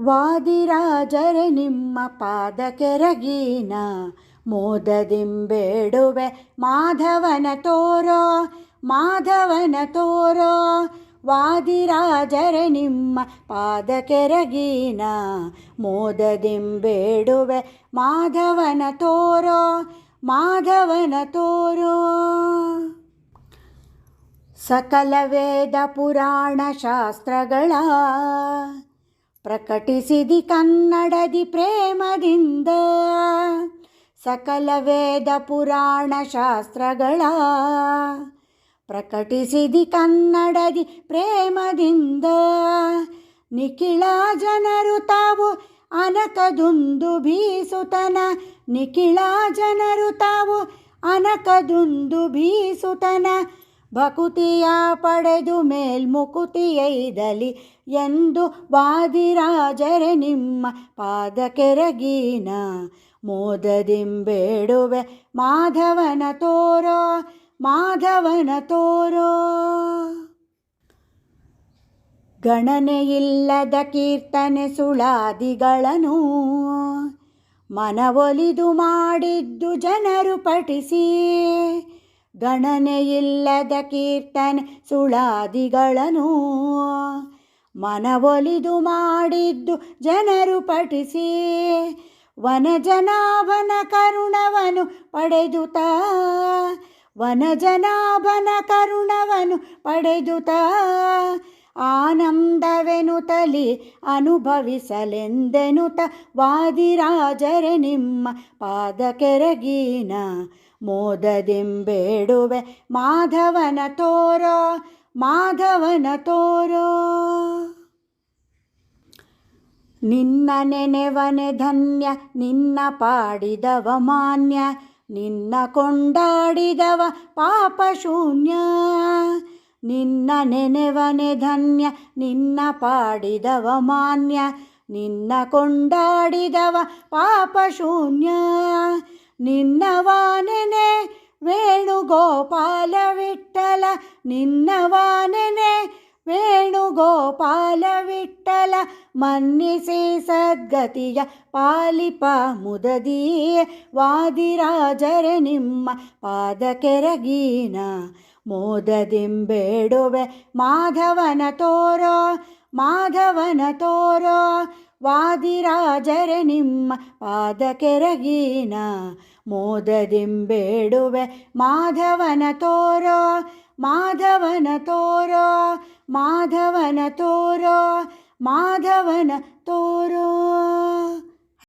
ವಾದಿರಾಜರೆ, ನಿಮ್ಮ ಪಾದ ಕೆರಗೀನ ಮೋದದಿಂಬೇಡುವೆ ಮಾಧವನ ತೋರೋ ಮಾಧವನ ತೋರೋ. ವಾದಿರಾಜರೆ, ನಿಮ್ಮ ಪಾದ ಕೆರಗೀನ ಮೋದದಿಂಬೇಡುವೆ ಮಾಧವನ ತೋರೋ ಮಾಧವನ ತೋರೋ. ಸಕಲ ವೇದ ಪುರಾಣ ಶಾಸ್ತ್ರಗಳ ಪ್ರಕಟಿಸಿದಿ ಕನ್ನಡದಿ ಪ್ರೇಮದಿಂದ ಸಕಲ ವೇದ ಪುರಾಣ ಶಾಸ್ತ್ರಗಳ. ಪ್ರಕಟಿಸಿದಿ ಕನ್ನಡದಿ ಪ್ರೇಮದಿಂದ ನಿಖಿಳ ಜನರು ತಾವು ಅನಕದುಂದು ಬೀಸುತನ ನಿಖಿಳ ಜನರು ತಾವು ಅನಕದುಂದು ಬೀಸುತನ ಭಕುತಿಯ ಪಡೆದು ಮೇಲ್ಮುಕುತಿಯೈದಲಿ ಎಂದು ವಾದಿರಾಜರೆ ನಿಮ್ಮ ಪಾದ ಕೆರಗೀನ ಮೋದದಿಂಬೇಡುವೆ. ಮಾಧವನ ತೋರೋ ಮಾಧವನ ತೋರೋ. ಗಣನೆಯಿಲ್ಲದ ಕೀರ್ತನೆ ಸುಳಾದಿಗಳನು ಮನವೊಲಿದು ಮಾಡಿದ್ದು ಜನರು ಪಠಿಸಿ. ಗಣನೆಯಿಲ್ಲದ ಕೀರ್ತನೆ ಸುಳಾದಿಗಳನ್ನು ಮನವೊಲಿದು ಮಾಡಿದ್ದು ಜನರು ಪಠಿಸಿ. ವನಜನಾಭನ ಕರುಣವನು ಪಡೆದುತ. ವನಜನಾಭನ ಕರುಣವನು ಪಡೆದುತ. ಆನಂದವೆನುತಲಿ ಅನುಭವಿಸಲೆಂದೆನುತ ವಾದಿರಾಜರೆ ನಿಮ್ಮ ಪಾದ ಕೆರಗೀನ ಮೋದದಿಂಬೇಡುವೆ. ಮಾಧವನ ತೋರೋ ಮಾಧವನ ತೋರೋ. ನಿನ್ನ ನೆನೆವನೆ ಧನ್ಯ, ನಿನ್ನ ಪಾಡಿದವ ಮಾನ್ಯ, ನಿನ್ನ ಕೊಂಡಾಡಿದವ ಪಾಪ ಶೂನ್ಯ. ನಿನ್ನ ನೆನೆವನೆ ಧನ್ಯ, ನಿನ್ನ ಪಾಡಿದವ ಮಾನ್ಯ, ನಿನ್ನ ಕೊಂಡಾಡಿದವ ಪಾಪ ಶೂನ್ಯ. ನಿನ್ನವಾನೆನೆ ವೇಣುಗೋಪಾಲ ವಿಠಲ ನಿನ್ನವಾನೆನೆ ವೇಣುಗೋಪಾಲ ವಿಠಲ ಮನ್ನಿಸಿ ಸದ್ಗತಿಯ ಪಾಲಿಪ ಮುದದಿ. ವಾದಿರಾಜರೆ ನಿಮ್ಮ ಪಾದ ಕೆರಗೀನ ಮೋದದಿಂಬೇಡುವೆ. ಮಾಧವನ ತೋರೋ ಮಾಧವನ ತೋರೋ, ವಾದಿರಾಜರೆ ನಿಮ್ಮ ಪಾದ ಕೆರಗೀನ ಮೋದದಿಂಬೇಡುವೆ, ಮಾಧವನ ತೋರೋ ಮಾಧವನ ತೋರೋ ಮಾಧವನ ತೋರೋ, ಮಾಧವನ